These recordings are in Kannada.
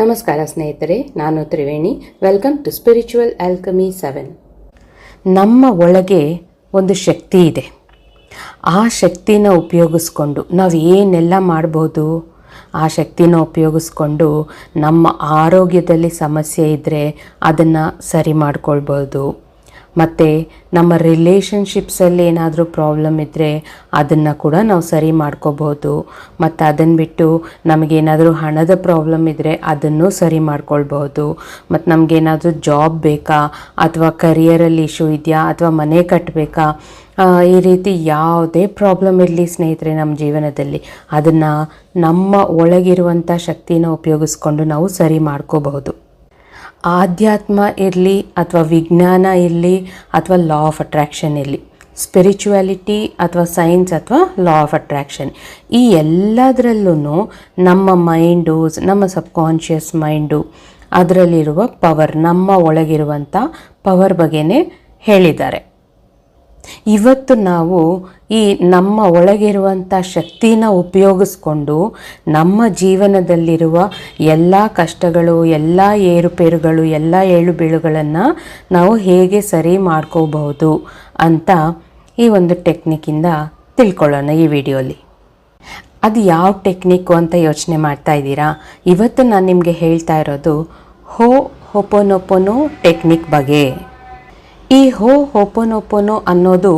ನಮಸ್ಕಾರ ಸ್ನೇಹಿತರೆ, ನಾನು Triveni. Welcome to spiritual alchemy seven ನಮ್ಮ ಒಳಗೆ ಒಂದು ಶಕ್ತಿ ಇದೆ. ಆ ಶಕ್ತಿನ ಉಪಯೋಗಿಸ್ಕೊಂಡು ನಾವು ಏನೆಲ್ಲ ಮಾಡ್ಬೋದು? ಆ ಶಕ್ತಿನ ಉಪಯೋಗಿಸ್ಕೊಂಡು ನಮ್ಮ ಆರೋಗ್ಯದಲ್ಲಿ ಸಮಸ್ಯೆ ಇದ್ದರೆ ಅದನ್ನು ಸರಿ ಮಾಡ್ಕೊಳ್ಬೋದು. ಮತ್ತು ನಮ್ಮ ರಿಲೇಷನ್ಶಿಪ್ಸಲ್ಲಿ ಏನಾದರೂ ಪ್ರಾಬ್ಲಮ್ ಇದ್ದರೆ ಅದನ್ನು ಕೂಡ ನಾವು ಸರಿ ಮಾಡ್ಕೋಬೋದು ಮತ್ತು ಅದನ್ನು ಬಿಟ್ಟು ನಮಗೇನಾದರೂ ಹಣದ ಪ್ರಾಬ್ಲಮ್ ಇದ್ದರೆ ಅದನ್ನು ಸರಿ ಮಾಡ್ಕೊಳ್ಬೋದು ಮತ್ತು ನಮಗೇನಾದರೂ ಜಾಬ್ ಬೇಕಾ, ಅಥವಾ ಕರಿಯರಲ್ಲಿ ಇಶ್ಯೂ ಇದೆಯಾ, ಅಥವಾ ಮನೆ ಕಟ್ಟಬೇಕಾ ಈ ರೀತಿ ಯಾವುದೇ ಪ್ರಾಬ್ಲಮ್ ಇರಲಿ ಸ್ನೇಹಿತರೆ ನಮ್ಮ ಜೀವನದಲ್ಲಿ, ಅದನ್ನು ನಮ್ಮ ಒಳಗಿರುವಂಥ ಶಕ್ತಿನ ಉಪಯೋಗಿಸ್ಕೊಂಡು ನಾವು ಸರಿ ಮಾಡ್ಕೋಬಹುದು. ಆಧ್ಯಾತ್ಮ ಇರಲಿ ಅಥವಾ ವಿಜ್ಞಾನ ಇರಲಿ ಅಥವಾ ಲಾ ಆಫ್ ಅಟ್ರ್ಯಾಕ್ಷನ್ ಇರಲಿ. ಸ್ಪಿರಿಚುಯಾಲಿಟಿ ಅಥವಾ ಸೈನ್ಸ್ ಅಥವಾ ಲಾ ಆಫ್ ಅಟ್ರ್ಯಾಕ್ಷನ್ ಈ ಎಲ್ಲದರಲ್ಲೂ ನಮ್ಮ ಮೈಂಡು ನಮ್ಮ ಸಬ್ಕಾನ್ಷಿಯಸ್ ಮೈಂಡು ಅದರಲ್ಲಿರುವ ಪವರ್ ನಮ್ಮ ಒಳಗಿರುವಂಥ ಪವರ್ ಬಗ್ಗೆನೇ ಹೇಳಿದ್ದಾರೆ. ಇವತ್ತು ನಾವು ಈ ನಮ್ಮ ಒಳಗಿರುವಂಥ ಶಕ್ತಿನ ಉಪಯೋಗಿಸ್ಕೊಂಡು ನಮ್ಮ ಜೀವನದಲ್ಲಿರುವ ಎಲ್ಲ ಕಷ್ಟಗಳು, ಎಲ್ಲ ಏರುಪೇರುಗಳು, ಎಲ್ಲ ಏಳುಬೀಳುಗಳನ್ನು ನಾವು ಹೇಗೆ ಸರಿ ಮಾಡ್ಕೋಬಹುದು ಅಂತ ಈ ಒಂದು ಟೆಕ್ನಿಕ್ಕಿಂದ ತಿಳ್ಕೊಳ್ಳೋಣ ಈ ವಿಡಿಯೋಲಿ. ಅದು ಯಾವ ಟೆಕ್ನಿಕ್ಕು ಅಂತ ಯೋಚನೆ ಮಾಡ್ತಾ ಇದ್ದೀರಾ? ಇವತ್ತು ನಾನು ನಿಮಗೆ ಹೇಳ್ತಾ ಇರೋದು ಹೋ, ಹೊಪೊನೊಪೊನೋ ಟೆಕ್ನಿಕ್ ಬಗ್ಗೆ. ಈ ಹೋ ಹೊಪೊನೊಪೊನೊ ಅನ್ನೋದು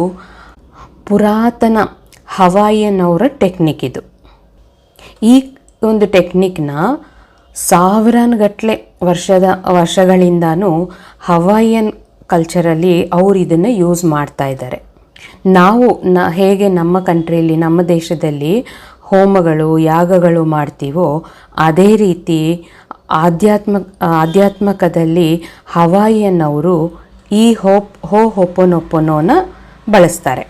ಪುರಾತನ ಹವಾಯಿಯನ್ ಅವರ ಟೆಕ್ನಿಕ್ ಇದು. ಈ ಒಂದು ಟೆಕ್ನಿಕ್ನ ಸಾವಿರಾನುಗಟ್ಟಲೆ ವರ್ಷದ, ವರ್ಷಗಳಿಂದನೂ ಹವಾಯಿಯನ್ ಕಲ್ಚರಲ್ಲಿ ಅವರು ಇದನ್ನು ಯೂಸ್ ಮಾಡ್ತಾ ಇದ್ದಾರೆ. ನಾವು ನ, ಹೇಗೆ ನಮ್ಮ ಕಂಟ್ರಿಯಲ್ಲಿ, ನಮ್ಮ ದೇಶದಲ್ಲಿ ಹೋಮಗಳು, ಯಾಗಗಳು ಮಾಡ್ತೀವೋ ಅದೇ ರೀತಿ ಆಧ್ಯಾತ್ಮ, ಆಧ್ಯಾತ್ಮಕದಲ್ಲಿ ಹವಾಯಿಯನ್ ಅವರು ಈ ಹೋಪ್, ಹೋ ಹೊಪೊನೊಪೊನೋನ ಬಳಸ್ತಾರೆ.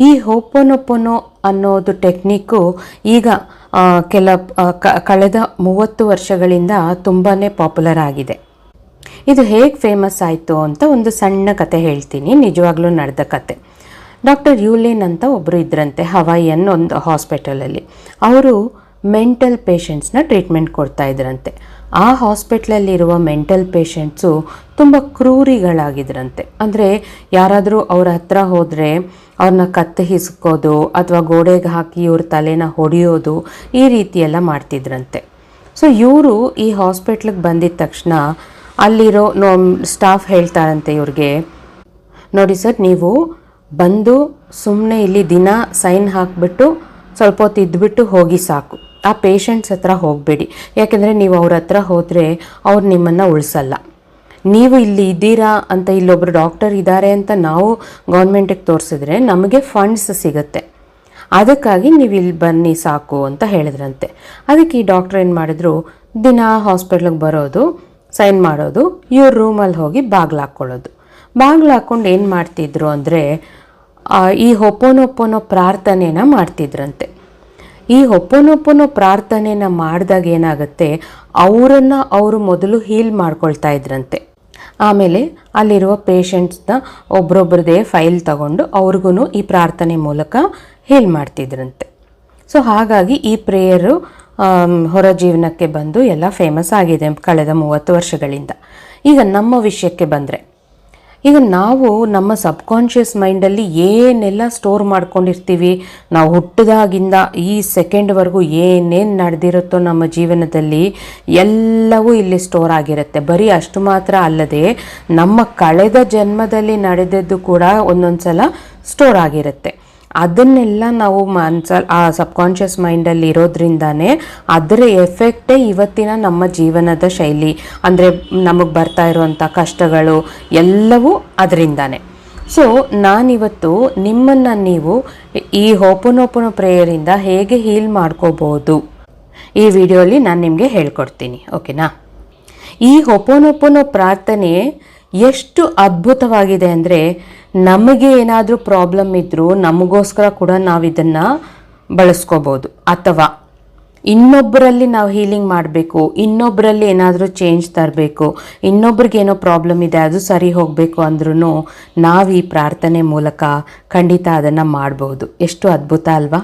ಈ ಹೋಪೊನೊಪೊನೊ ಅನ್ನೋದು ಟೆಕ್ನಿಕ್ಕು ಈಗ ಕೆಲ ಕಳೆದ ಮೂವತ್ತು ವರ್ಷಗಳಿಂದ ತುಂಬಾ ಪಾಪ್ಯುಲರ್ ಆಗಿದೆ. ಇದು ಹೇಗೆ ಫೇಮಸ್ ಆಯಿತು ಅಂತ ಒಂದು ಸಣ್ಣ ಕತೆ ಹೇಳ್ತೀನಿ, ನಿಜವಾಗ್ಲೂ ನಡೆದ ಕತೆ. ಡಾಕ್ಟರ್ ಯೂಲೇನ್ ಅಂತ ಒಬ್ಬರು ಇದ್ರಂತೆ ಹವಾಯಿಯನ್ ಒಂದು ಹಾಸ್ಪಿಟಲಲ್ಲಿ. ಅವರು ಮೆಂಟಲ್ ಪೇಷಂಟ್ಸ್ನ ಟ್ರೀಟ್ಮೆಂಟ್ ಕೊಡ್ತಾ ಇದ್ರಂತೆ. ಆ ಹಾಸ್ಪಿಟ್ಲಲ್ಲಿರುವ ಮೆಂಟಲ್ ಪೇಷಂಟ್ಸು ತುಂಬ ಕ್ರೂರಿಗಳಾಗಿದ್ರಂತೆ. ಅಂದರೆ ಯಾರಾದರೂ ಅವ್ರ ಹತ್ರ ಹೋದರೆ ಅವ್ರನ್ನ ಕತ್ತೆ ಹಿಸ್ಕೋದು ಅಥವಾ ಗೋಡೆಗೆ ಹಾಕಿ ಇವ್ರ ತಲೆನ ಹೊಡೆಯೋದು ಈ ರೀತಿಯೆಲ್ಲ ಮಾಡ್ತಿದ್ರಂತೆ. ಸೊ ಇವರು ಈ ಹಾಸ್ಪಿಟ್ಲಿಗೆ ಬಂದಿದ ತಕ್ಷಣ ಅಲ್ಲಿರೋ ನೋ ಸ್ಟಾಫ್ ಹೇಳ್ತಾರಂತೆ ಇವ್ರಿಗೆ, ನೋಡಿ ಸರ್, ನೀವು ಬಂದು ಸುಮ್ಮನೆ ಇಲ್ಲಿ ದಿನ ಸೈನ್ ಹಾಕಿಬಿಟ್ಟು ಸ್ವಲ್ಪ ಹೊತ್ತು ಇದ್ಬಿಟ್ಟು ಹೋಗಿ ಸಾಕು. ಆ ಪೇಷಂಟ್ಸ್ ಹತ್ರ ಹೋಗಬೇಡಿ. ಯಾಕೆಂದರೆ ನೀವು ಅವ್ರ ಹತ್ರ ಹೋದರೆ ಅವ್ರು ನಿಮ್ಮನ್ನು ಉಳಿಸಲ್ಲ. ನೀವು ಇಲ್ಲಿ ಇದ್ದೀರಾ ಅಂತ ಇಲ್ಲೊಬ್ಬರು ಡಾಕ್ಟರ್ ಇದ್ದಾರೆ ಅಂತ ನಾವು ಗೌರ್ಮೆಂಟಿಗೆ ತೋರಿಸಿದ್ರೆ ನಮಗೆ ಫಂಡ್ಸ್ ಸಿಗುತ್ತೆ. ಅದಕ್ಕಾಗಿ ನೀವು ಇಲ್ಲಿ ಬನ್ನಿ ಸಾಕು ಅಂತ ಹೇಳಿದ್ರಂತೆ. ಅದಕ್ಕೆ ಈ ಡಾಕ್ಟರ್ ಏನು ಮಾಡಿದ್ರು, ದಿನ ಹಾಸ್ಪಿಟ್ಲಿಗೆ ಬರೋದು ಸೈನ್ ಮಾಡೋದು, ಇವ್ರ ರೂಮಲ್ಲಿ ಹೋಗಿ ಬಾಗಿಲು ಹಾಕ್ಕೊಳ್ಳೋದು ಬಾಗಿಲು ಹಾಕ್ಕೊಂಡು ಏನು ಮಾಡ್ತಿದ್ರು ಅಂದರೆ ಈ ಹೊಪ್ಪೋನೊಪ್ಪೋನೋ ಪ್ರಾರ್ಥನೆನ ಮಾಡ್ತಿದ್ರಂತೆ. ಈ ಹೊಪ್ಪನೊಪ್ಪನ ಪ್ರಾರ್ಥನೆನ ಮಾಡಿದಾಗ ಏನಾಗುತ್ತೆ? ಅವರನ್ನು ಅವರು ಮೊದಲು ಹೀಲ್ ಮಾಡ್ಕೊಳ್ತಾ ಇದ್ರಂತೆ. ಆಮೇಲೆ ಅಲ್ಲಿರುವ ಪೇಷಂಟ್ಸ್ನ ಒಬ್ರೊಬ್ರದೇ ಫೈಲ್ ತಗೊಂಡು ಅವ್ರಿಗೂ ಈ ಪ್ರಾರ್ಥನೆ ಮೂಲಕ ಹೀಲ್ ಮಾಡ್ತಿದ್ರಂತೆ. ಸೊ ಹಾಗಾಗಿ ಈ ಪ್ರೇಯರು ಹೊರ ಜೀವನಕ್ಕೆ ಬಂದು ಎಲ್ಲ ಫೇಮಸ್ ಆಗಿದೆ ಕಳೆದ ಮೂವತ್ತು ವರ್ಷಗಳಿಂದ. ಈಗ ನಮ್ಮ ವಿಷಯಕ್ಕೆ ಬಂದರೆ ಈಗ ನಾವು ನಮ್ಮ ಸಬ್ಕಾನ್ಷಿಯಸ್ ಮೈಂಡಲ್ಲಿ ಏನೆಲ್ಲ ಸ್ಟೋರ್ ಮಾಡ್ಕೊಂಡಿರ್ತೀವಿ, ನಾವು ಹುಟ್ಟಿದಾಗಿಂದ ಈ ಸೆಕೆಂಡ್ವರೆಗೂ ಏನೇನು ನಡೆದಿರುತ್ತೋ ನಮ್ಮ ಜೀವನದಲ್ಲಿ ಎಲ್ಲವೂ ಇಲ್ಲಿ ಸ್ಟೋರ್ ಆಗಿರುತ್ತೆ. ಬರೀ ಅಷ್ಟು ಮಾತ್ರ ಅಲ್ಲದೆ ನಮ್ಮ ಕಳೆದ ಜನ್ಮದಲ್ಲಿ ನಡೆದದ್ದು ಕೂಡ ಒಂದೊಂದು ಸಲ ಸ್ಟೋರ್ ಆಗಿರುತ್ತೆ. ಅದನ್ನೆಲ್ಲ ನಾವು ಮನ್ಸ ಆ ಸಬ್ಕಾನ್ಷಿಯಸ್ ಮೈಂಡಲ್ಲಿ ಇರೋದ್ರಿಂದಾನೇ ಅದರ ಎಫೆಕ್ಟೇ ಇವತ್ತಿನ ನಮ್ಮ ಜೀವನದ ಶೈಲಿ. ಅಂದರೆ ನಮಗೆ ಬರ್ತಾ ಇರುವಂಥ ಕಷ್ಟಗಳು ಎಲ್ಲವೂ ಅದರಿಂದಾನೆ. ಸೊ ನಾನಿವತ್ತು ನಿಮ್ಮನ್ನು ನೀವು ಈ ಹೋಪನೋಪನ ಪ್ರೇಯರಿಂದ ಹೇಗೆ ಹೀಲ್ ಮಾಡ್ಕೋಬೋದು ಈ ವಿಡಿಯೋಲಿ ನಾನು ನಿಮಗೆ ಹೇಳ್ಕೊಡ್ತೀನಿ, ಓಕೆನಾ? ಈ ಹೊಪೋನೊಪೊನೊ ಪ್ರಾರ್ಥನೆ ಎಷ್ಟು ಅದ್ಭುತವಾಗಿದೆ ಅಂದರೆ ನಮಗೆ ಏನಾದರೂ ಪ್ರಾಬ್ಲಮ್ ಇದ್ದರೂ ನಮಗೋಸ್ಕರ ಕೂಡ ನಾವು ಇದನ್ನು ಬಳಸ್ಕೋಬೋದು. ಅಥವಾ ಇನ್ನೊಬ್ಬರಲ್ಲಿ ನಾವು ಹೀಲಿಂಗ್ ಮಾಡಬೇಕು ಇನ್ನೊಬ್ಬರಲ್ಲಿ ಏನಾದರೂ ಚೇಂಜ್ ತರಬೇಕು, ಇನ್ನೊಬ್ರಿಗೆ ಏನೋ ಪ್ರಾಬ್ಲಮ್ ಇದೆ, ಅದು ಸರಿ ಹೋಗಬೇಕು ಅಂದ್ರೂ ನಾವು ಈ ಪ್ರಾರ್ಥನೆ ಮೂಲಕ ಖಂಡಿತ ಅದನ್ನು ಮಾಡ್ಬೋದು. ಎಷ್ಟು ಅದ್ಭುತ ಅಲ್ವಾ?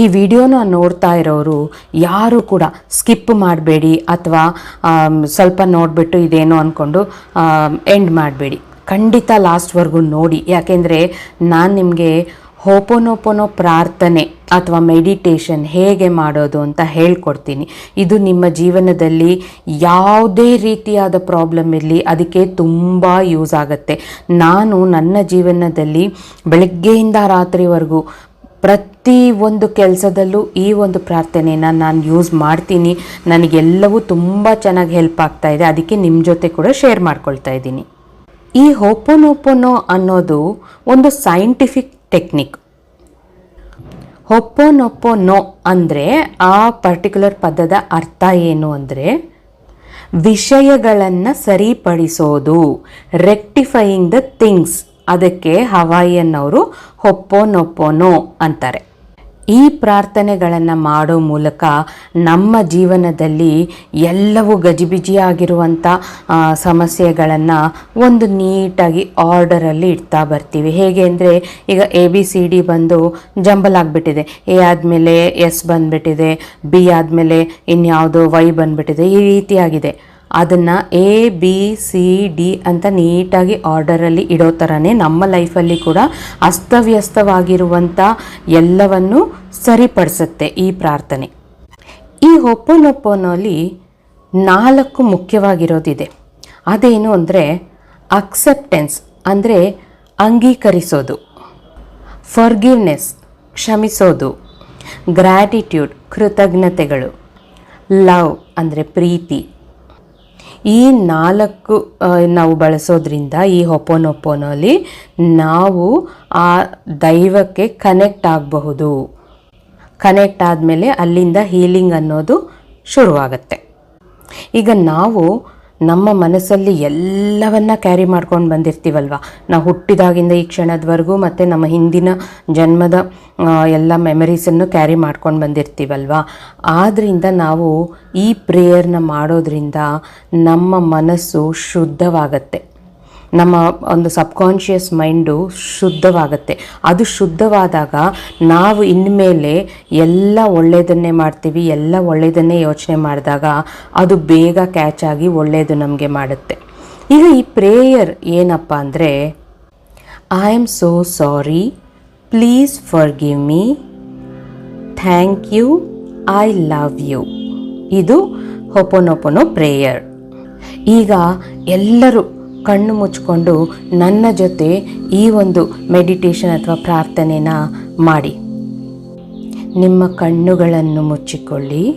ಈ ವಿಡಿಯೋನ ನೋಡ್ತಾ ಇರೋರು ಯಾರು ಕೂಡ ಸ್ಕಿಪ್ ಮಾಡಬೇಡಿ ಅಥವಾ ಸ್ವಲ್ಪ ನೋಡಿಬಿಟ್ಟು ಇದೇನೋ ಅಂದ್ಕೊಂಡು ಎಂಡ್ ಮಾಡಬೇಡಿ. ಖಂಡಿತ ಲಾಸ್ಟ್ವರೆಗೂ ನೋಡಿ. ಯಾಕೆಂದರೆ ನಾನು ನಿಮಗೆ ಹೋಪೋನೋಪೋನೋ ಪ್ರಾರ್ಥನೆ ಅಥವಾ ಮೆಡಿಟೇಷನ್ ಹೇಗೆ ಮಾಡೋದು ಅಂತ ಹೇಳ್ಕೊಡ್ತೀನಿ. ಇದು ನಿಮ್ಮ ಜೀವನದಲ್ಲಿ ಯಾವುದೇ ರೀತಿಯಾದ ಪ್ರಾಬ್ಲಮ್ ಇರಲಿ, ಅದಕ್ಕೆ ತುಂಬ ಯೂಸ್ ಆಗುತ್ತೆ. ನಾನು ನನ್ನ ಜೀವನದಲ್ಲಿ ಬೆಳಗ್ಗೆಯಿಂದ ರಾತ್ರಿವರೆಗೂ ಪ್ರತಿ ಒಂದು ಕೆಲಸದಲ್ಲೂ ಈ ಒಂದು ಪ್ರಾರ್ಥನೆನ ನಾನು ಯೂಸ್ ಮಾಡ್ತೀನಿ. ನನಗೆಲ್ಲವೂ ತುಂಬ ಚೆನ್ನಾಗಿ ಹೆಲ್ಪ್ ಆಗ್ತಾ ಇದೆ. ಅದಕ್ಕೆ ನಿಮ್ಮ ಜೊತೆ ಕೂಡ ಶೇರ್ ಮಾಡ್ಕೊಳ್ತಾ ಇದ್ದೀನಿ. ಈ ಹೊಪ್ಪೊನೊಪ್ಪೊನೊ ಅನ್ನೋದು ಒಂದು ಸೈಂಟಿಫಿಕ್ ಟೆಕ್ನಿಕ್ ಹೊಪ್ಪೋನೊಪ್ಪೋನೋ ಅಂದರೆ ಆ ಪರ್ಟಿಕ್ಯುಲರ್ ಪದದ ಅರ್ಥ ಏನು ಅಂದರೆ ವಿಷಯಗಳನ್ನು ಸರಿಪಡಿಸೋದು ರೆಕ್ಟಿಫೈಯಿಂಗ್ ದ ಥಿಂಗ್ಸ್ ಅದಕ್ಕೆ ಹವಾಯಿಯನ್ನವರು ಹೊಪ್ಪೋನೊಪ್ಪೋನೋ ಅಂತಾರೆ. ಈ ಪ್ರಾರ್ಥನೆಗಳನ್ನು ಮಾಡೋ ಮೂಲಕ ನಮ್ಮ ಜೀವನದಲ್ಲಿ ಎಲ್ಲವೂ ಗಜಿಬಿಜಿಯಾಗಿರುವಂಥ ಸಮಸ್ಯೆಗಳನ್ನು ಒಂದು ನೀಟಾಗಿ ಆರ್ಡರಲ್ಲಿ ಇಡ್ತಾ ಬರ್ತೀವಿ. ಹೇಗೆ ಅಂದರೆ, ಈಗ ಎ ಬಿ ಸಿ ಡಿ ಬಂದು ಜಂಬಲ್ ಆಗಿಬಿಟ್ಟಿದೆ. ಎ ಆದಮೇಲೆ ಎಸ್ ಬಂದುಬಿಟ್ಟಿದೆ ಬಿ ಆದಮೇಲೆ ಇನ್ಯಾವುದೋ ವೈ ಬಂದುಬಿಟ್ಟಿದೆ. ಈ ರೀತಿಯಾಗಿದೆ. ಅದನ್ನು ಎ ಬಿ ಸಿ ಡಿ ಅಂತ ನೀಟಾಗಿ ಆರ್ಡರಲ್ಲಿ ಇಡೋ ಥರನೇ ನಮ್ಮ ಲೈಫಲ್ಲಿ ಕೂಡ ಅಸ್ತವ್ಯಸ್ತವಾಗಿರುವಂಥ ಎಲ್ಲವನ್ನು ಸರಿಪಡಿಸುತ್ತೆ ಈ ಪ್ರಾರ್ಥನೆ. ಈ ಹೊಪ್ಪನೊಪ್ಪನಲ್ಲಿ ನಾಲ್ಕು ಮುಖ್ಯವಾಗಿರೋದಿದೆ. ಅದೇನು ಅಂದರೆ ಅಕ್ಸೆಪ್ಟೆನ್ಸ್ ಅಂದರೆ ಅಂಗೀಕರಿಸೋದು ಫರ್ಗಿವ್ನೆಸ್ ಕ್ಷಮಿಸೋದು ಗ್ರ್ಯಾಟಿಟ್ಯೂಡ್ ಕೃತಜ್ಞತೆಗಳು ಲವ್ ಅಂದರೆ ಪ್ರೀತಿ ಈ ನಾಲ್ಕು ನಾವು ಬಳಸೋದ್ರಿಂದ ಈ ಹೊಪೋನೊಪೋನಲ್ಲಿ ನಾವು ಆ ದೈವಕ್ಕೆ ಕನೆಕ್ಟ್ ಆಗಬಹುದು. ಕನೆಕ್ಟ್ ಆದಮೇಲೆ ಅಲ್ಲಿಂದ ಹೀಲಿಂಗ್ ಅನ್ನೋದು ಶುರುವಾಗತ್ತೆ. ಈಗ ನಾವು ನಮ್ಮ ಮನಸ್ಸಲ್ಲಿ ಎಲ್ಲವನ್ನ ಕ್ಯಾರಿ ಮಾಡ್ಕೊಂಡು ಬಂದಿರ್ತೀವಲ್ವ? ನಾವು ಹುಟ್ಟಿದಾಗಿಂದ ಈ ಕ್ಷಣದವರೆಗೂ ಮತ್ತು ನಮ್ಮ ಹಿಂದಿನ ಜನ್ಮದ ಎಲ್ಲ ಮೆಮರೀಸನ್ನು ಕ್ಯಾರಿ ಮಾಡ್ಕೊಂಡು ಬಂದಿರ್ತೀವಲ್ವ? ಆದ್ದರಿಂದ ನಾವು ಈ ಪ್ರೇಯರ್ನ ಮಾಡೋದ್ರಿಂದ ನಮ್ಮ ಮನಸ್ಸು ಶುದ್ಧವಾಗತ್ತೆ. ನಮ್ಮ ಒಂದು ಸಬ್ಕಾನ್ಷಿಯಸ್ ಮೈಂಡು ಶುದ್ಧವಾಗುತ್ತೆ. ಅದು ಶುದ್ಧವಾದಾಗ ನಾವು ಇನ್ಮೇಲೆ ಎಲ್ಲ ಒಳ್ಳೆಯದನ್ನೇ ಮಾಡ್ತೀವಿ, ಎಲ್ಲ ಒಳ್ಳೆಯದನ್ನೇ ಯೋಚನೆ ಮಾಡಿದಾಗ ಅದು ಬೇಗ ಕ್ಯಾಚ್ ಆಗಿ ಒಳ್ಳೆಯದು ನಮಗೆ ಮಾಡುತ್ತೆ. ಈಗ ಈ ಪ್ರೇಯರ್ ಏನಪ್ಪ ಅಂದರೆ I am so sorry please forgive me thank you I love you ಇದು ಹೊಪೊನೊಪೊನೊ ಪ್ರೇಯರ್ ಈಗ ಎಲ್ಲರೂ ಕಣ್ಣು ಮುಚ್ಕೊಂಡು ನನ್ನ ಜೊತೆ ಈ ಒಂದು ಮೆಡಿಟೇಷನ್ ಅಥವಾ ಪ್ರಾರ್ಥನೆನ ಮಾಡಿ. ನಿಮ್ಮ ಕಣ್ಣುಗಳನ್ನು ಮುಚ್ಚಿಕೊಳ್ಳಿ.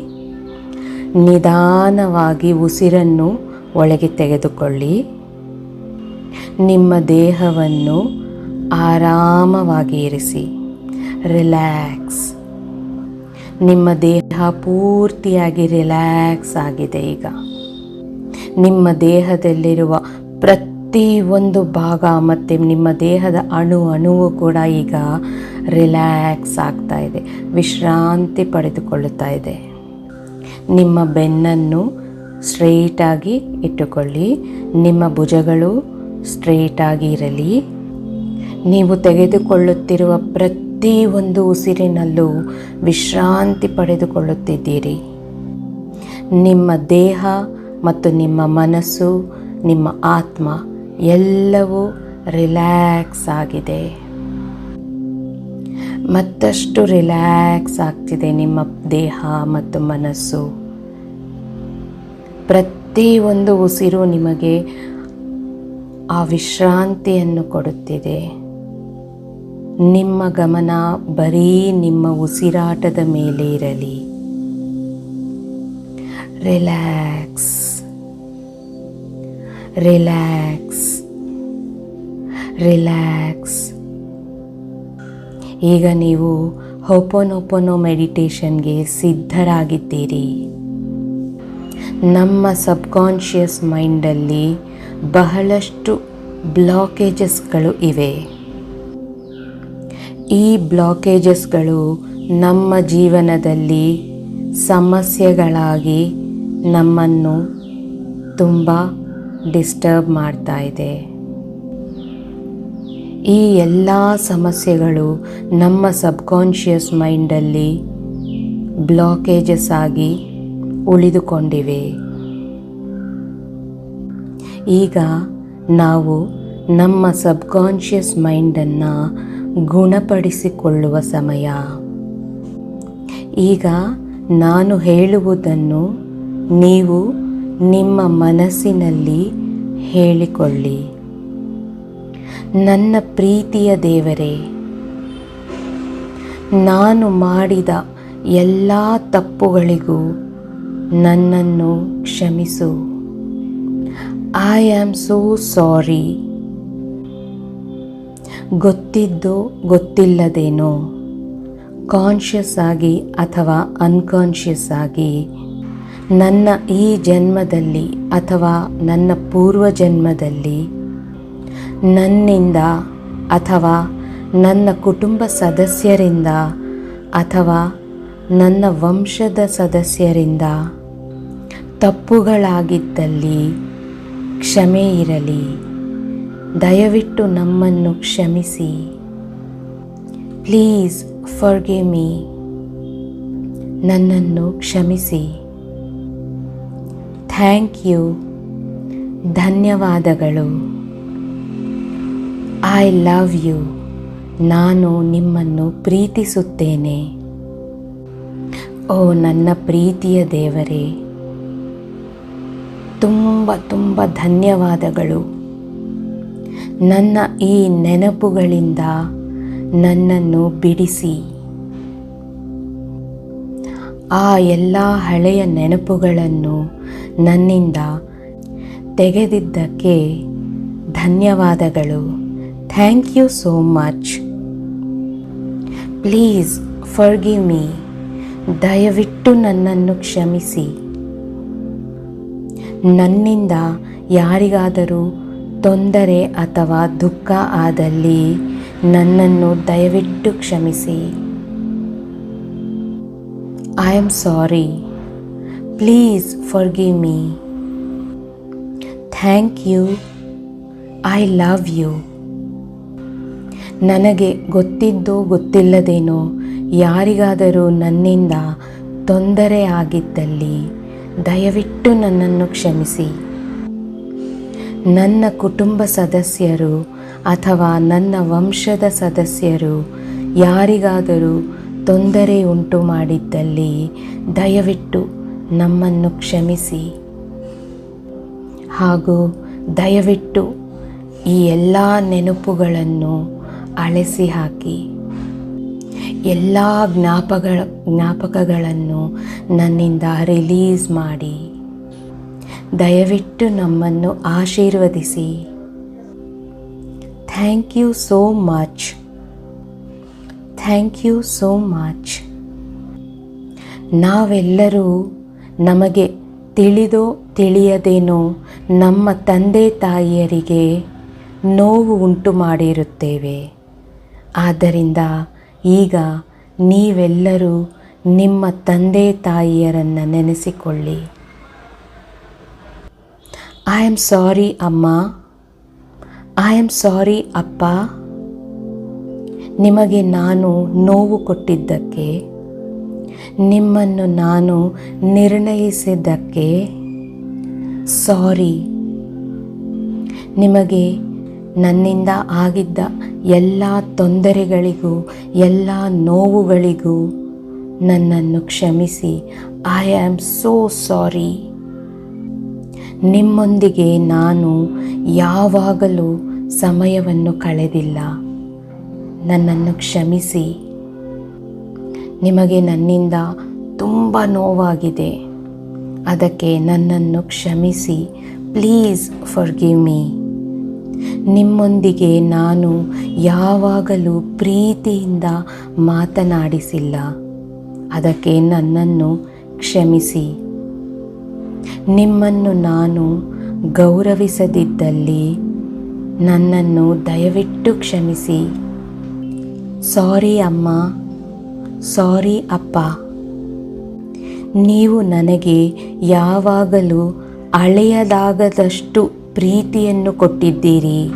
ನಿಧಾನವಾಗಿ ಉಸಿರನ್ನು ಒಳಗೆ ತೆಗೆದುಕೊಳ್ಳಿ. ನಿಮ್ಮ ದೇಹವನ್ನು ಆರಾಮವಾಗಿ ಇರಿಸಿ. ರಿಲ್ಯಾಕ್ಸ್. ನಿಮ್ಮ ದೇಹ ಪೂರ್ತಿಯಾಗಿ ರಿಲ್ಯಾಕ್ಸ್ ಆಗಿದೆ ಈಗ. ನಿಮ್ಮ ದೇಹದಲ್ಲಿರುವ ಪ್ರತಿ ಒಂದು ಭಾಗ ಮತ್ತು ನಿಮ್ಮ ದೇಹದ ಅಣು ಅಣುವು ಕೂಡ ಈಗ ರಿಲ್ಯಾಕ್ಸ್ ಆಗ್ತಾ ಇದೆ. ವಿಶ್ರಾಂತಿ ಪಡೆದುಕೊಳ್ಳುತ್ತಾ ಇದೆ. ನಿಮ್ಮ ಬೆನ್ನನ್ನು ಸ್ಟ್ರೈಟಾಗಿ ಇಟ್ಟುಕೊಳ್ಳಿ. ನಿಮ್ಮ ಭುಜಗಳು ಸ್ಟ್ರೈಟಾಗಿ ಇರಲಿ. ನೀವು ತೆಗೆದುಕೊಳ್ಳುತ್ತಿರುವ ಪ್ರತಿ ಒಂದು ಉಸಿರಿನಲ್ಲೂ ವಿಶ್ರಾಂತಿ ಪಡೆದುಕೊಳ್ಳುತ್ತಿದ್ದೀರಿ. ನಿಮ್ಮ ದೇಹ ಮತ್ತು ನಿಮ್ಮ ಮನಸ್ಸು ನಿಮ್ಮ ಆತ್ಮ ಎಲ್ಲವೂ ರಿಲ್ಯಾಕ್ಸ್ ಆಗಿದೆ. ಮತ್ತಷ್ಟು ರಿಲ್ಯಾಕ್ಸ್ ಆಗ್ತಿದೆ ನಿಮ್ಮ ದೇಹ ಮತ್ತು ಮನಸ್ಸು. ಪ್ರತಿಯೊಂದು ಉಸಿರು ನಿಮಗೆ ಆ ವಿಶ್ರಾಂತಿಯನ್ನು ಕೊಡುತ್ತಿದೆ. ನಿಮ್ಮ ಗಮನ ಬರೀ ನಿಮ್ಮ ಉಸಿರಾಟದ ಮೇಲೆ ಇರಲಿ. ರಿಲ್ಯಾಕ್ಸ್. ರಿಲ್ಯಾಕ್ಸ್ ರಿಲ್ಯಾಕ್ಸ್ ಈಗ ನೀವು ಹೋಪೋನೋಪೋನೋ ಮೆಡಿಟೇಷನ್ಗೆ ಸಿದ್ಧರಾಗಿದ್ದೀರಿ. ನಮ್ಮ ಸಬ್ಕಾನ್ಷಿಯಸ್ ಮೈಂಡಲ್ಲಿ ಬಹಳಷ್ಟು ಬ್ಲಾಕೇಜಸ್ಗಳು ಇವೆ. ಈ ಬ್ಲಾಕೇಜಸ್ಗಳು ನಮ್ಮ ಜೀವನದಲ್ಲಿ ಸಮಸ್ಯೆಗಳಾಗಿ ನಮ್ಮನ್ನು ತುಂಬ ಡಿಸ್ಟರ್ಬ್ ಮಾಡ್ತಾ ಇದೆ. ಈ ಎಲ್ಲ ಸಮಸ್ಯೆಗಳು ನಮ್ಮ ಸಬ್ಕಾನ್ಷಿಯಸ್ ಮೈಂಡಲ್ಲಿ ಬ್ಲಾಕೇಜಸ್ ಆಗಿ ಉಳಿದುಕೊಂಡಿವೆ. ಈಗ ನಾವು ನಮ್ಮ ಸಬ್ಕಾನ್ಷಿಯಸ್ ಮೈಂಡನ್ನು ಗುಣಪಡಿಸಿಕೊಳ್ಳುವ ಸಮಯ. ಈಗ ನಾನು ಹೇಳುವುದನ್ನು ನೀವು ನಿಮ್ಮ ಮನಸ್ಸಿನಲ್ಲಿ ಹೇಳಿಕೊಳ್ಳಿ. ನನ್ನ ಪ್ರೀತಿಯ ದೇವರೇ, ನಾನು ಮಾಡಿದ ಎಲ್ಲ ತಪ್ಪುಗಳಿಗೂ ನನ್ನನ್ನು ಕ್ಷಮಿಸು. ಐ ಆಮ್ ಸೋ ಸಾರಿ ಗೊತ್ತಿದ್ದೋ ಗೊತ್ತಿಲ್ಲದೇನೋ ಕಾನ್ಷಿಯಸ್ ಆಗಿ ಅಥವಾ ಅನ್ಕಾನ್ಷಿಯಸ್ ಆಗಿ ನನ್ನ ಈ ಜನ್ಮದಲ್ಲಿ ಅಥವಾ ನನ್ನ ಪೂರ್ವ ಜನ್ಮದಲ್ಲಿ ನನ್ನಿಂದ ಅಥವಾ ನನ್ನ ಕುಟುಂಬ ಸದಸ್ಯರಿಂದ ಅಥವಾ ನನ್ನ ವಂಶದ ಸದಸ್ಯರಿಂದ ತಪ್ಪುಗಳಾಗಿದ್ದಲ್ಲಿ ಕ್ಷಮೆ ಇರಲಿ. ದಯವಿಟ್ಟು ನಮ್ಮನ್ನು ಕ್ಷಮಿಸಿ. ಪ್ಲೀಸ್ ಫರ್ಗೆ ಮೀ ನನ್ನನ್ನು ಕ್ಷಮಿಸಿ. Thank you. ಧನ್ಯವಾದಗಳು. ಐ ಲವ್ ಯು ನಾನು ನಿಮ್ಮನ್ನು ಪ್ರೀತಿಸುತ್ತೇನೆ. ಓ ನನ್ನ ಪ್ರೀತಿಯ ದೇವರೇ. ತುಂಬ ತುಂಬ ಧನ್ಯವಾದಗಳು. ನನ್ನ ಈ ನೆನಪುಗಳಿಂದ ನನ್ನನ್ನು ಬಿಡಿಸಿ. ಆ ಎಲ್ಲ ಹಳೆಯ ನೆನಪುಗಳನ್ನು ನನ್ನಿಂದ ತೆಗೆದಿದ್ದಕ್ಕೆ ಧನ್ಯವಾದಗಳು. Thank you so much please forgive me ದಯವಿಟ್ಟು ನನ್ನನ್ನು ಕ್ಷಮಿಸಿ. ನನ್ನಿಂದ ಯಾರಿಗಾದರೂ ತೊಂದರೆ ಅಥವಾ ದುಃಖ ಆದಲ್ಲಿ ನನ್ನನ್ನು ದಯವಿಟ್ಟು ಕ್ಷಮಿಸಿ. I am sorry please forgive me. Thank you I love you ನನಗೆ ಗೊತ್ತಿದ್ದೋ ಗೊತ್ತಿಲ್ಲದೇನೋ ಯಾರಿಗಾದರೂ ನನ್ನಿಂದ ತೊಂದರೆ ಆಗಿದ್ದಲ್ಲಿ ದಯವಿಟ್ಟು ನನ್ನನ್ನು ಕ್ಷಮಿಸಿ. ನನ್ನ ಕುಟುಂಬ ಸದಸ್ಯರು ಅಥವಾ ನನ್ನ ವಂಶದ ಸದಸ್ಯರು ಯಾರಿಗಾದರೂ ತೊಂದರೆ ಉಂಟು ಮಾಡಿದ್ದಲ್ಲಿ ದಯವಿಟ್ಟು ನಮ್ಮನ್ನು ಕ್ಷಮಿಸಿ. ಹಾಗೂ ದಯವಿಟ್ಟು ಈ ಎಲ್ಲ ನೆನಪುಗಳನ್ನು ಅಳಿಸಿ ಹಾಕಿ. ಎಲ್ಲ ಜ್ಞಾಪಗಳ, ಜ್ಞಾಪಕಗಳನ್ನು ನನ್ನಿಂದ ರಿಲೀಸ್ ಮಾಡಿ. ದಯವಿಟ್ಟು ನಮ್ಮನ್ನು ಆಶೀರ್ವದಿಸಿ. Thank you so much. Thank you so much. ನಾವೆಲ್ಲರೂ ನಮಗೆ ತಿಳಿದೋ ತಿಳಿಯದೇನೋ ನಮ್ಮ ತಂದೆ ತಾಯಿಯರಿಗೆ ನೋವು ಉಂಟು ಮಾಡಿರುತ್ತೇವೆ. ಆದ್ದರಿಂದ ಈಗ ನೀವೆಲ್ಲರೂ ನಿಮ್ಮ ತಂದೆ ತಾಯಿಯರನ್ನು ನೆನೆಸಿಕೊಳ್ಳಿ. ಐ ಆಮ್ ಸಾರಿ ಅಮ್ಮ. ಐ ಆಮ್ ಸಾರಿ ಅಪ್ಪ. ನಿಮಗೆ ನಾನು ನೋವು ಕೊಟ್ಟಿದ್ದಕ್ಕೆ ನಿಮ್ಮನ್ನು ನಾನು ನಿರ್ಣಯಿಸಿದ್ದಕ್ಕೆ ಸಾರಿ. ನಿಮಗೆ ನನ್ನಿಂದ ಆಗಿದ್ದ ಎಲ್ಲ ತೊಂದರೆಗಳಿಗೂ, ಎಲ್ಲ ನೋವುಗಳಿಗೂ ನನ್ನನ್ನು ಕ್ಷಮಿಸಿ. ಐ ಆಮ್ ಸೋ ಸಾರಿ ನಿಮ್ಮೊಂದಿಗೆ ನಾನು ಯಾವಾಗಲೂ ಸಮಯವನ್ನು ಕಳೆದಿಲ್ಲ. ನನ್ನನ್ನು ಕ್ಷಮಿಸಿ. ನಿಮಗೆ ನನ್ನಿಂದ ತುಂಬ ನೋವಾಗಿದೆ. ಅದಕ್ಕೆ ನನ್ನನ್ನು ಕ್ಷಮಿಸಿ. ಪ್ಲೀಸ್ ಫರ್ಗಿವ್ ಮೀ ನಿಮ್ಮೊಂದಿಗೆ ನಾನು ಯಾವಾಗಲೂ ಪ್ರೀತಿಯಿಂದ ಮಾತನಾಡಿಸಿಲ್ಲ. ಅದಕ್ಕೆ ನನ್ನನ್ನು ಕ್ಷಮಿಸಿ. ನಿಮ್ಮನ್ನು ನಾನು ಗೌರವಿಸದಿದ್ದಲ್ಲಿ ನನ್ನನ್ನು ದಯವಿಟ್ಟು ಕ್ಷಮಿಸಿ. ಸಾರಿ ಅಮ್ಮ. ಸಾರಿ ಅಪ್ಪ. ನೀವು ನನಗೆ ಯಾವಾಗಲೂ ಅಳೆಯದಾಗದಷ್ಟು ಪ್ರೀತಿಯನ್ನು ಕೊಟ್ಟಿದ್ದೀರಿ.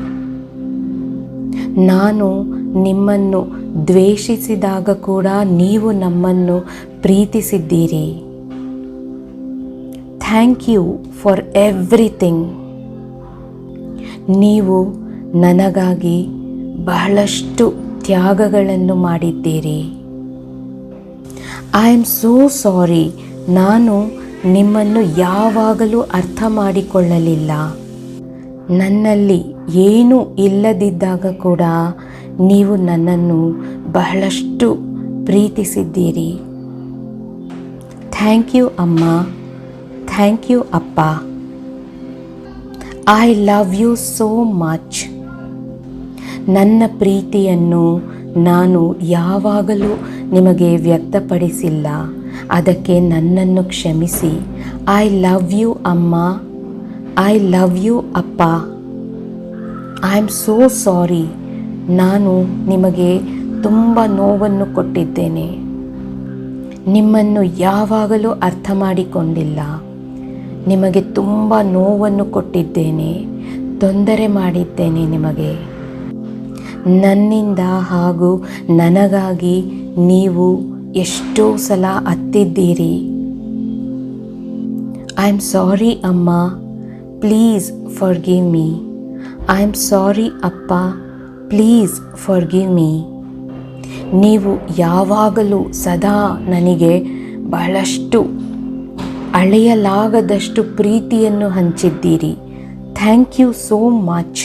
ನಾನು ನಿಮ್ಮನ್ನು ದ್ವೇಷಿಸಿದಾಗ ಕೂಡ ನೀವು ನಮ್ಮನ್ನು ಪ್ರೀತಿಸಿದ್ದೀರಿ. Thank you for everything. ನೀವು ನನಗಾಗಿ ಬಹಳಷ್ಟು ತ್ಯಾಗಗಳನ್ನು ಮಾಡಿದ್ದೀರಿ. ಐ ಆಮ್ ಸೋ ಸಾರಿ ನಾನು ನಿಮ್ಮನ್ನು ಯಾವಾಗಲೂ ಅರ್ಥ ಮಾಡಿಕೊಳ್ಳಲಿಲ್ಲ. ನನ್ನಲ್ಲಿ ಏನೂ ಇಲ್ಲದಿದ್ದಾಗ ಕೂಡ ನೀವು ನನ್ನನ್ನು ಬಹಳಷ್ಟು ಪ್ರೀತಿಸಿದ್ದೀರಿ. ಥ್ಯಾಂಕ್ ಯು ಅಮ್ಮ. ಥ್ಯಾಂಕ್ ಯು ಅಪ್ಪ. I love you so much ನನ್ನ ಪ್ರೀತಿಯನ್ನು ನಾನು ಯಾವಾಗಲೂ ನಿಮಗೆ ವ್ಯಕ್ತಪಡಿಸಿಲ್ಲ. ಅದಕ್ಕೆ ನನ್ನನ್ನು ಕ್ಷಮಿಸಿ. ಐ ಲವ್ ಯು ಅಮ್ಮ. ಐ ಲವ್ ಯು ಅಪ್ಪ. ಐ ಆಮ್ ಸೋ ಸಾರಿ ನಾನು ನಿಮಗೆ ತುಂಬ ನೋವನ್ನು ಕೊಟ್ಟಿದ್ದೇನೆ. ನಿಮ್ಮನ್ನು ಯಾವಾಗಲೂ ಅರ್ಥ ಮಾಡಿಕೊಂಡಿಲ್ಲ ನಿಮಗೆ ತುಂಬ ನೋವನ್ನು ಕೊಟ್ಟಿದ್ದೇನೆ. ತೊಂದರೆ ಮಾಡಿದ್ದೇನೆ ನಿಮಗೆ. ನನ್ನಿಂದ ಹಾಗೂ ನನಗಾಗಿ ನೀವು ಎಷ್ಟೋ ಸಲ ಅತ್ತಿದ್ದೀರಿ. ಐ ಆಮ್ ಸಾರಿ ಅಮ್ಮ. Please forgive me I am sorry ಅಪ್ಪ. ಪ್ಲೀಸ್ ಫಾರ್ ಗಿವ್ ಮೀ ನೀವು ಯಾವಾಗಲೂ ಸದಾ ನನಗೆ ಬಹಳಷ್ಟು ಅಳೆಯಲಾಗದಷ್ಟು ಪ್ರೀತಿಯನ್ನು ಹಂಚಿದ್ದೀರಿ. ಥ್ಯಾಂಕ್ ಯು ಸೋ ಮಚ್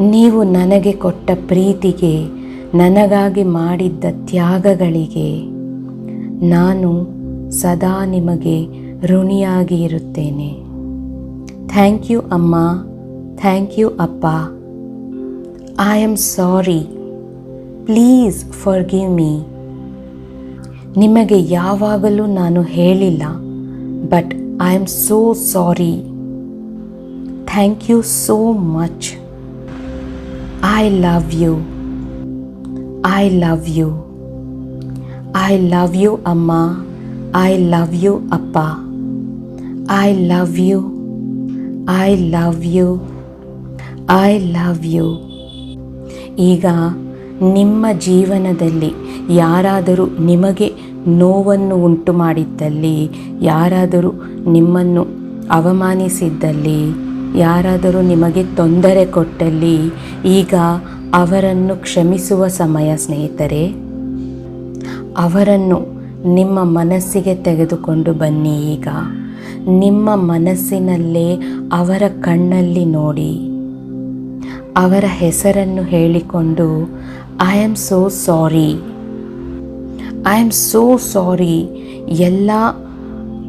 ನೀವು ನನಗೆ ಕೊಟ್ಟ ಪ್ರೀತಿಗೆ ನನಗಾಗಿ ಮಾಡಿದ್ದ ತ್ಯಾಗಗಳಿಗೆ ನಾನು ಸದಾ ನಿಮಗೆ ಋಣಿಯಾಗಿ ಇರುತ್ತೇನೆ. ಥ್ಯಾಂಕ್ ಯು ಅಮ್ಮ, ಥ್ಯಾಂಕ್ ಯು ಅಪ್ಪ. I am sorry please forgive me ನಿಮಗೆ ಯಾವಾಗಲೂ ನಾನು ಹೇಳಿಲ್ಲ but I am so sorry thank you so much I love you I love you I love you ಅಮ್ಮ ಐ ಲವ್ ಯು ಅಪ್ಪ I love you I love you I love you ಈಗ ನಿಮ್ಮ ಜೀವನದಲ್ಲಿ ಯಾರಾದರೂ ನಿಮಗೆ ನೋವನ್ನು ಉಂಟು ಮಾಡಿದ್ದಲ್ಲಿ ಯಾರಾದರೂ ನಿಮ್ಮನ್ನು ಅವಮಾನಿಸಿದ್ದಲ್ಲಿ, ಯಾರಾದರೂ ನಿಮಗೆ ತೊಂದರೆ ಕೊಟ್ಟಲ್ಲಿ, ಈಗ ಅವರನ್ನು ಕ್ಷಮಿಸುವ ಸಮಯ ಸ್ನೇಹಿತರೆ, ಅವರನ್ನು ನಿಮ್ಮ ಮನಸ್ಸಿಗೆ ತೆಗೆದುಕೊಂಡು ಬನ್ನಿ ಈಗ. ನಿಮ್ಮ ಮನಸ್ಸಿನಲ್ಲೇ ಅವರ ಕಣ್ಣಲ್ಲಿ ನೋಡಿ. ಅವರ ಹೆಸರನ್ನು ಹೇಳಿಕೊಂಡು I am so sorry I am so sorry ಎಲ್ಲ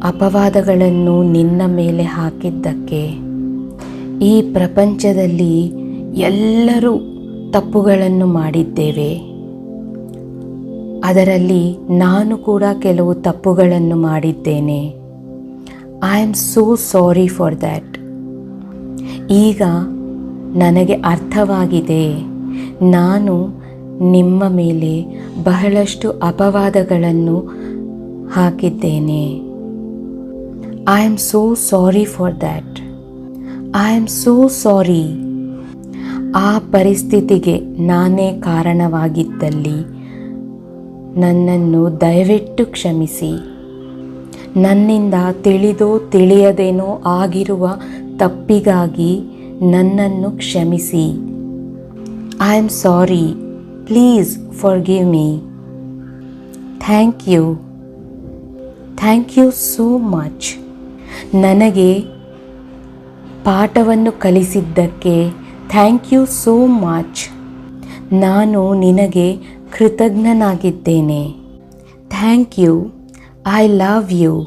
ಅಪವಾದಗಳನ್ನು ನಿನ್ನ ಮೇಲೆ ಹಾಕಿದ್ದಕ್ಕೆ. ಈ ಪ್ರಪಂಚದಲ್ಲಿ ಎಲ್ಲರೂ ತಪ್ಪುಗಳನ್ನು ಮಾಡಿದ್ದೇವೆ. ಅದರಲ್ಲಿ ನಾನು ಕೂಡ ಕೆಲವು ತಪ್ಪುಗಳನ್ನು ಮಾಡಿದ್ದೇನೆ. I am so sorry for that ಈಗ ನನಗೆ ಅರ್ಥವಾಗಿದೆ. ನಾನು ನಿಮ್ಮ ಮೇಲೆ ಬಹಳಷ್ಟು ಅಪವಾದಗಳನ್ನು ಹಾಕಿದ್ದೇನೆ. I am so sorry for that I am so sorry ಆ ಪರಿಸ್ಥಿತಿಗೆ ನಾನೇ ಕಾರಣವಾಗಿದ್ದಲ್ಲಿ ನನ್ನನ್ನು ದಯವಿಟ್ಟು ಕ್ಷಮಿಸಿ. ನನ್ನಿಂದ ತಿಳಿದೋ ತಿಳಿಯದೇನೋ ಆಗಿರುವ ತಪ್ಪಿಗಾಗಿ ನನ್ನನ್ನು ಕ್ಷಮಿಸಿ. I am sorry please forgive me thank you thank you so much ನನಗೆ ಪಾಠವನ್ನು ಕಲಿಸಿದ್ದಕ್ಕೆ ಥ್ಯಾಂಕ್ ಯು ಸೋ ಮಚ್. ನಾನು ನಿನಗೆ ಕೃತಜ್ಞನಾಗಿದ್ದೇನೆ. Thank you. I love you.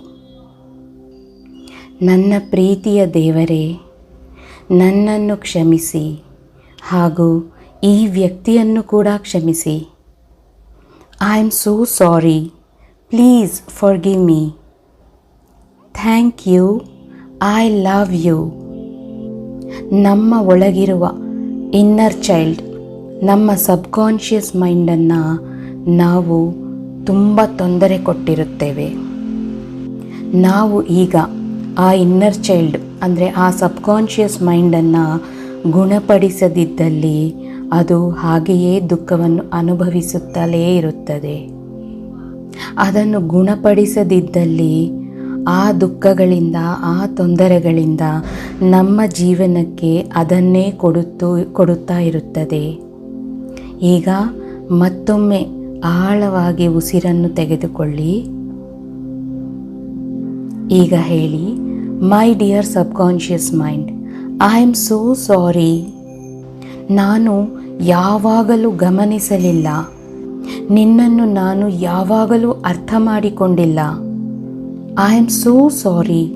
ನನ್ನ ಪ್ರೀತಿಯ ದೇವರೇ, ನನ್ನನ್ನು ಕ್ಷಮಿಸಿ ಹಾಗೂ ಈ ವ್ಯಕ್ತಿಯನ್ನು ಕೂಡ ಕ್ಷಮಿಸಿ. I am so sorry. Please forgive me. Thank you. I love you. ನಮ್ಮ ಒಳಗಿರುವ ಇನ್ನರ್ ಚೈಲ್ಡ್ ನಮ್ಮ ಸಬ್ಕಾನ್ಷಿಯಸ್ ಮೈಂಡನ್ನು ನಾವು ತುಂಬ ತೊಂದರೆ ಕೊಟ್ಟಿರುತ್ತೇವೆ. ನಾವು ಈಗ ಆ ಇನ್ನರ್ ಚೈಲ್ಡ್ ಅಂದರೆ ಆ ಸಬ್ಕಾನ್ಷಿಯಸ್ ಮೈಂಡನ್ನು ಗುಣಪಡಿಸದಿದ್ದಲ್ಲಿ ಅದು ಹಾಗೆಯೇ ದುಃಖವನ್ನು ಅನುಭವಿಸುತ್ತಲೇ ಇರುತ್ತದೆ. ಅದನ್ನು ಗುಣಪಡಿಸದಿದ್ದಲ್ಲಿ ಆ ದುಃಖಗಳಿಂದ, ಆ ತೊಂದರೆಗಳಿಂದ ನಮ್ಮ ಜೀವನಕ್ಕೆ ಅದನ್ನೇ ಕೊಡುತ್ತು, ಕೊಡುತ್ತಾ ಇರುತ್ತದೆ. ಈಗ ಮತ್ತೊಮ್ಮೆ ಆಳವಾಗಿ ಉಸಿರನ್ನು ತೆಗೆದುಕೊಳ್ಳಿ. ಈಗ ಹೇಳಿ my dear subconscious mind I am so sorry ನಾನು ಯಾವಾಗಲೂ ಗಮನಿಸಲಿಲ್ಲ. ನಿನ್ನನ್ನು ನಾನು ಯಾವಾಗಲೂ ಅರ್ಥ ಮಾಡಿಕೊಂಡಿಲ್ಲ. ಐ ಆಮ್ ಸೋ ಸಾರಿ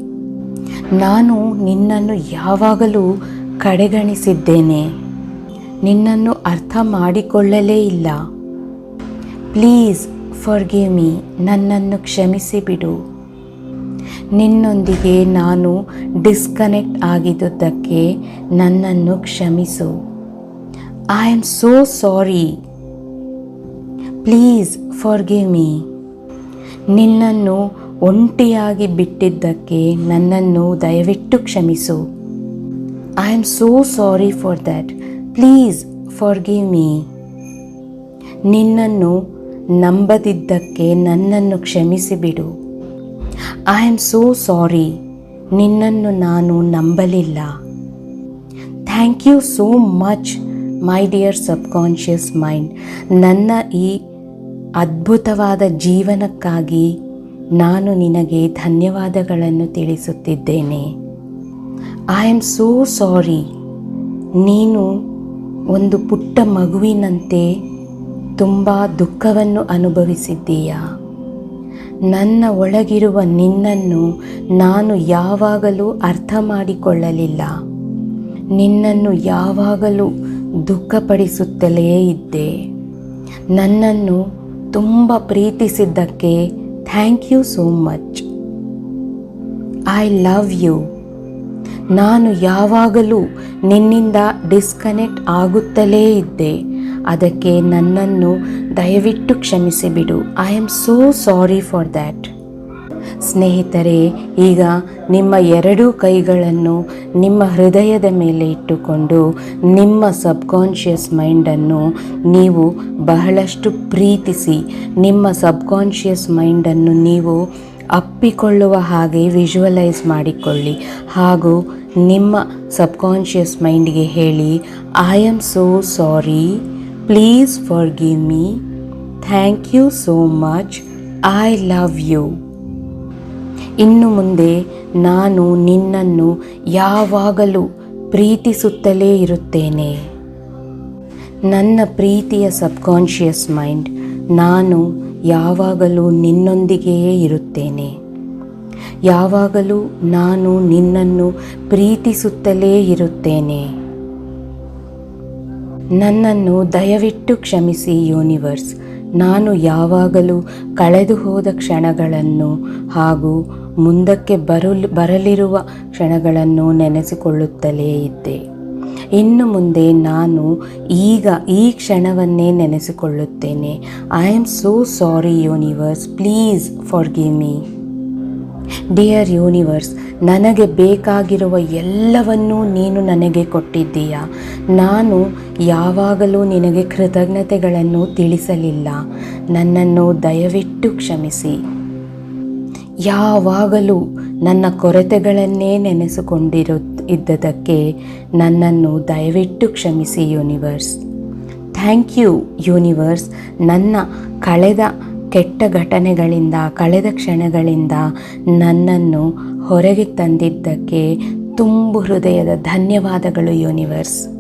ನಾನು ನಿನ್ನನ್ನು ಯಾವಾಗಲೂ ಕಡೆಗಣಿಸಿದ್ದೇನೆ. ನಿನ್ನನ್ನು ಅರ್ಥ ಮಾಡಿಕೊಳ್ಳಲೇ ಇಲ್ಲ. ಪ್ಲೀಸ್ ಫರ್ಗಿವ್ ಮೀ ನನ್ನನ್ನು ಕ್ಷಮಿಸಿ ಬಿಡು. ನಿನ್ನೊಂದಿಗೆ ನಾನು ಡಿಸ್ಕನೆಕ್ಟ್ ಆಗಿದ್ದುದಕ್ಕೆ ನನ್ನನ್ನು ಕ್ಷಮಿಸು. I am so sorry please forgive me ನಿನ್ನನ್ನು ಒಂಟಿಯಾಗಿ ಬಿಟ್ಟಿದ್ದಕ್ಕೆ ನನ್ನನ್ನು ದಯವಿಟ್ಟು ಕ್ಷಮಿಸು. I am so sorry for that please forgive me ನಿನ್ನನ್ನು ನಂಬದಿದ್ದಕ್ಕೆ ನನ್ನನ್ನು ಕ್ಷಮಿಸಿಬಿಡು. ಐ ಆಮ್ ಸೋ ಸಾರಿ ನಿನ್ನನ್ನು ನಾನು ನಂಬಲಿಲ್ಲ. Thank you so much my dear subconscious mind ನನ್ನ ಈ ಅದ್ಭುತವಾದ ಜೀವನಕ್ಕಾಗಿ ನಾನು ನಿನಗೆ ಧನ್ಯವಾದಗಳನ್ನು ತಿಳಿಸುತ್ತಿದ್ದೇನೆ. ಐ ಆಮ್ ಸೋ ಸಾರಿ ನೀನು ಒಂದು ಪುಟ್ಟ ಮಗುವಿನಂತೆ ತುಂಬ ದುಃಖವನ್ನು ಅನುಭವಿಸಿದ್ದೀಯಾ? ನನ್ನ ಒಳಗಿರುವ ನಿನ್ನನ್ನು ನಾನು ಯಾವಾಗಲೂ ಅರ್ಥ ಮಾಡಿಕೊಳ್ಳಲಿಲ್ಲ. ನಿನ್ನನ್ನು ಯಾವಾಗಲೂ ದುಃಖಪಡಿಸುತ್ತಲೇ ಇದ್ದೆ. ನನ್ನನ್ನು ತುಂಬ ಪ್ರೀತಿಸಿದ್ದಕ್ಕೆ thank you so much I love you ನಾನು ಯಾವಾಗಲೂ ನಿನ್ನಿಂದ ಡಿಸ್ಕನೆಕ್ಟ್ ಆಗುತ್ತಲೇ ಇದ್ದೆ. ಅದಕ್ಕೆ ನನ್ನನ್ನು ದಯವಿಟ್ಟು ಕ್ಷಮಿಸಿಬಿಡು. I am so sorry for that ಸ್ನೇಹಿತರೆ, ಈಗ ನಿಮ್ಮ ಎರಡೂ ಕೈಗಳನ್ನು ನಿಮ್ಮ ಹೃದಯದ ಮೇಲೆ ಇಟ್ಟುಕೊಂಡು ನಿಮ್ಮ ಸಬ್ಕಾನ್ಷಿಯಸ್ ಮೈಂಡನ್ನು ನೀವು ಬಹಳಷ್ಟು ಪ್ರೀತಿಸಿ, ನಿಮ್ಮ ಸಬ್ಕಾನ್ಷಿಯಸ್ ಮೈಂಡನ್ನು ನೀವು ಅಪ್ಪಿಕೊಳ್ಳುವ ಹಾಗೆ ವಿಜುವಲೈಸ್ ಮಾಡಿಕೊಳ್ಳಿ ಹಾಗೂ ನಿಮ್ಮ ಸಬ್ಕಾನ್ಷಿಯಸ್ ಮೈಂಡ್ಗೆ ಹೇಳಿ I am so sorry please forgive me thank you so much I love you ಇನ್ನು ಮುಂದೆ ನಾನು ನಿನ್ನನ್ನು ಯಾವಾಗಲೂ ಪ್ರೀತಿಸುತ್ತಲೇ ಇರುತ್ತೇನೆ. ನನ್ನ ಪ್ರೀತಿಯ ಸಬ್ಕಾನ್ಷಿಯಸ್ ಮೈಂಡ್, ನಾನು ಯಾವಾಗಲೂ ನಿನ್ನೊಂದಿಗೆಯೇ ಇರುತ್ತೇನೆ. ಯಾವಾಗಲೂ ನಾನು ನಿನ್ನನ್ನು ಪ್ರೀತಿಸುತ್ತಲೇ ಇರುತ್ತೇನೆ. ನನ್ನನ್ನು ದಯವಿಟ್ಟು ಕ್ಷಮಿಸಿ, ಯೂನಿವರ್ಸ್. ನಾನು ಯಾವಾಗಲೂ ಕಳೆದು ಹೋದ ಕ್ಷಣಗಳನ್ನು ಹಾಗೂ ಮುಂದಕ್ಕೆ ಬರಲು, ಬರಲಿರುವ ಕ್ಷಣಗಳನ್ನು ನೆನೆಸಿಕೊಳ್ಳುತ್ತಲೇ ಇದ್ದೆ. ಇನ್ನು ಮುಂದೆ ನಾನು ಈಗ ಈ ಕ್ಷಣವನ್ನೇ ನೆನೆಸಿಕೊಳ್ಳುತ್ತೇನೆ. I am so sorry universe please forgive me dear universe ನನಗೆ ಬೇಕಾಗಿರುವ ಎಲ್ಲವನ್ನೂ ನೀನು ನನಗೆ ಕೊಟ್ಟಿದ್ದೀಯ? ನಾನು ಯಾವಾಗಲೂ ನಿನಗೆ ಕೃತಜ್ಞತೆಗಳನ್ನು ತಿಳಿಸಲಿಲ್ಲ. ನನ್ನನ್ನು ದಯವಿಟ್ಟು ಕ್ಷಮಿಸಿ. ಯಾವಾಗಲೂ ನನ್ನ ಕೊರತೆಗಳನ್ನೇ ನೆನೆಸಿಕೊಂಡಿರು ಇದ್ದದಕ್ಕೆ ನನ್ನನ್ನು ದಯವಿಟ್ಟು ಕ್ಷಮಿಸಿ, ಯೂನಿವರ್ಸ್. Thank you, universe. ನನ್ನ ಕಳೆದ ಕೆಟ್ಟ ಘಟನೆಗಳಿಂದ, ಕಳೆದ ಕ್ಷಣಗಳಿಂದ ನನ್ನನ್ನು ಹೊರಗೆ ತಂದಿದ್ದಕ್ಕೆ ತುಂಬು ಹೃದಯದ ಧನ್ಯವಾದಗಳು, ಯೂನಿವರ್ಸ್.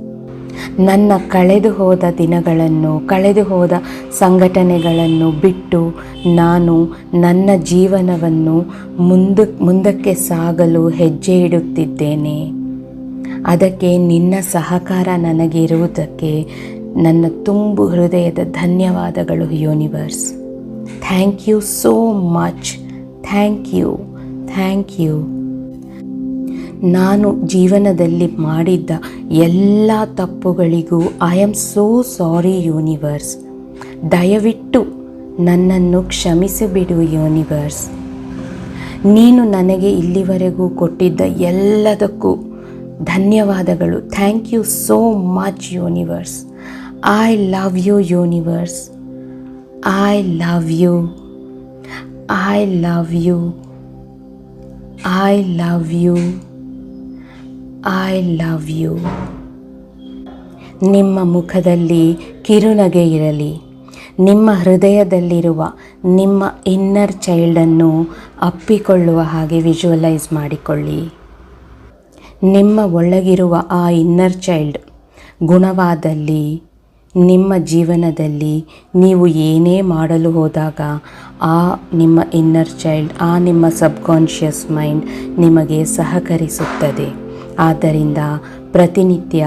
ನನ್ನ ಕಳೆದು ಹೋದ ದಿನಗಳನ್ನು, ಕಳೆದು ಹೋದ ಸಂಘಟನೆಗಳನ್ನು ಬಿಟ್ಟು ನಾನು ನನ್ನ ಜೀವನವನ್ನು ಮುಂದ, ಮುಂದಕ್ಕೆ ಸಾಗಲು ಹೆಜ್ಜೆ ಇಡುತ್ತಿದ್ದೇನೆ. ಅದಕ್ಕೆ ನಿನ್ನ ಸಹಕಾರ ನನಗಿರುವುದಕ್ಕೆ ನನ್ನ ತುಂಬು ಹೃದಯದ ಧನ್ಯವಾದಗಳು, universe. Thank you so much. Thank you. Thank you. ನಾನು ಜೀವನದಲ್ಲಿ ಮಾಡಿದ್ದ ಎಲ್ಲ ತಪ್ಪುಗಳಿಗೂ I am so sorry universe ದಯವಿಟ್ಟು ನನ್ನನ್ನು ಕ್ಷಮಿಸಿಬಿಡು ಯೂನಿವರ್ಸ್ ನೀನು ನನಗೆ ಇಲ್ಲಿವರೆಗೂ ಕೊಟ್ಟಿದ್ದ ಎಲ್ಲದಕ್ಕೂ ಧನ್ಯವಾದಗಳು. Thank you so much universe I love you universe I love you I love you I love you I love you ನಿಮ್ಮ ಮುಖದಲ್ಲಿ ಕಿರುನಗೆ ಇರಲಿ. ನಿಮ್ಮ ಹೃದಯದಲ್ಲಿರುವ ನಿಮ್ಮ ಇನ್ನರ್ ಚೈಲ್ಡನ್ನು ಅಪ್ಪಿಕೊಳ್ಳುವ ಹಾಗೆ ವಿಜುವಲೈಸ್ ಮಾಡಿಕೊಳ್ಳಿ. ನಿಮ್ಮ ಒಳಗಿರುವ ಆ ಇನ್ನರ್ ಚೈಲ್ಡ್ ಗುಣವಾದಲ್ಲಿ, ನಿಮ್ಮ ಜೀವನದಲ್ಲಿ ನೀವು ಏನೇ ಮಾಡಲು ಹೋದಾಗ ಆ ನಿಮ್ಮ ಇನ್ನರ್ ಚೈಲ್ಡ್ ಆ ನಿಮ್ಮ ಸಬ್ಕಾನ್ಷಿಯಸ್ ಮೈಂಡ್ ನಿಮಗೆ ಸಹಕರಿಸುತ್ತದೆ. ಆದ್ದರಿಂದ ಪ್ರತಿನಿತ್ಯ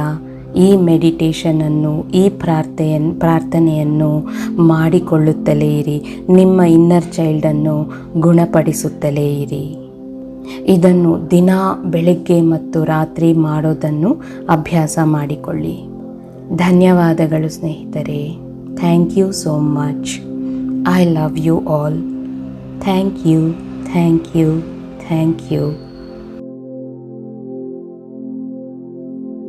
ಈ ಮೆಡಿಟೇಷನನ್ನು ಈ ಪ್ರಾರ್ಥೆಯನ್ನು ಪ್ರಾರ್ಥನೆಯನ್ನು ಮಾಡಿಕೊಳ್ಳುತ್ತಲೇ ಇರಿ. ನಿಮ್ಮ ಇನ್ನರ್ ಚೈಲ್ಡನ್ನು ಗುಣಪಡಿಸುತ್ತಲೇ ಇರಿ. ಇದನ್ನು ದಿನ, ಬೆಳಗ್ಗೆ ಮತ್ತು ರಾತ್ರಿ ಮಾಡೋದನ್ನು ಅಭ್ಯಾಸ ಮಾಡಿಕೊಳ್ಳಿ. ಧನ್ಯವಾದಗಳು ಸ್ನೇಹಿತರೆ. Thank you so much I love you all thank you thank you thank you